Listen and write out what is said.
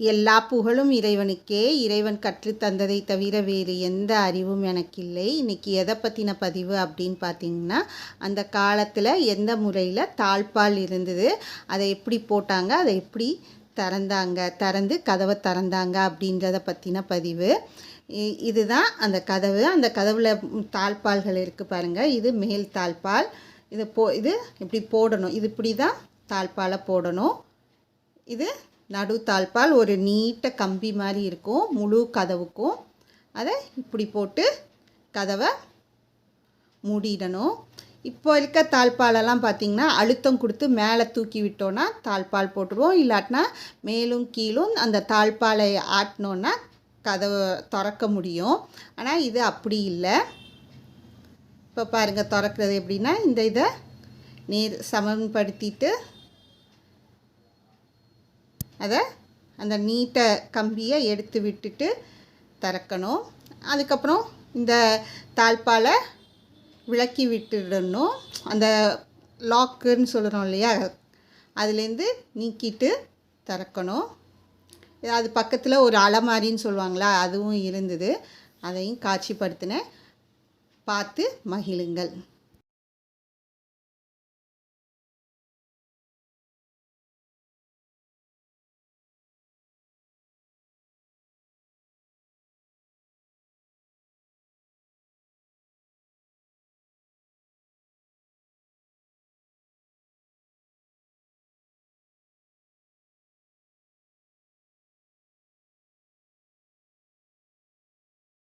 எல்லா புகழும் இறைவனுக்கே. இறைவன் கற்றுத் தந்ததை தவிர வேறு எந்த அறிவும் எனக்கு இல்லை இன்றைக்கி எதை பற்றின பதிவு அப்படின்னு பார்த்தீங்கன்னா அந்த காலத்தில் எந்த முறையில் தாழ்பால் இருந்தது அதை எப்படி போட்டாங்க அதை எப்படி திறந்தாங்க திறந்து கதவை திறந்தாங்க அப்படின்றத பற்றின பதிவு. இ- இதுதான் அந்த கதவு. அந்த கதவில் தாழ்பால்கள் இருக்குது பாருங்கள் இது மேல் தாழ்பால். இது போ இது இப்படி போடணும்? இது இப்படி தான் தாழ்பாலை போடணும். இது நடு தாழ்பால் ஒரு நீட்ட கம்பி மாதிரி இருக்கும் முழு கதவுக்கும். அதை இப்படி போட்டு கதவை மூடிடணும். இப்போ இருக்க தாழ்பாலெல்லாம் பார்த்தீங்கன்னா அழுத்தம் கொடுத்து மேலே தூக்கி விட்டோன்னா தாழ்பால் போட்டுருவோம். இல்லாட்டினா மேலும் கீழும் அந்த தாழ்பாலை ஆட்டினோன்னா கதவை திறக்க முடியும். ஆனால் இது அப்படி இல்லை. இப்போ பாருங்கள் திறக்கிறது எப்படின்னா இந்த இதை நீர் சமன்படுத்திட்டு அதை அந்த நீட்ட கம்பியை எடுத்து விட்டுட்டு திறக்கணும். அதுக்கப்புறம் இந்த தாழ்பாலை விளக்கி விட்டுடணும். அந்த லாக்குன்னு சொல்கிறோம் இல்லையா? அதுலேருந்து நீக்கிட்டு திறக்கணும். அது பக்கத்தில் ஒரு அலமாரின்னு சொல்லுவாங்களா? அதுவும் இருந்தது. அதையும் காட்சிப்படுத்தினேன் பார்த்து மகிழுங்கள்.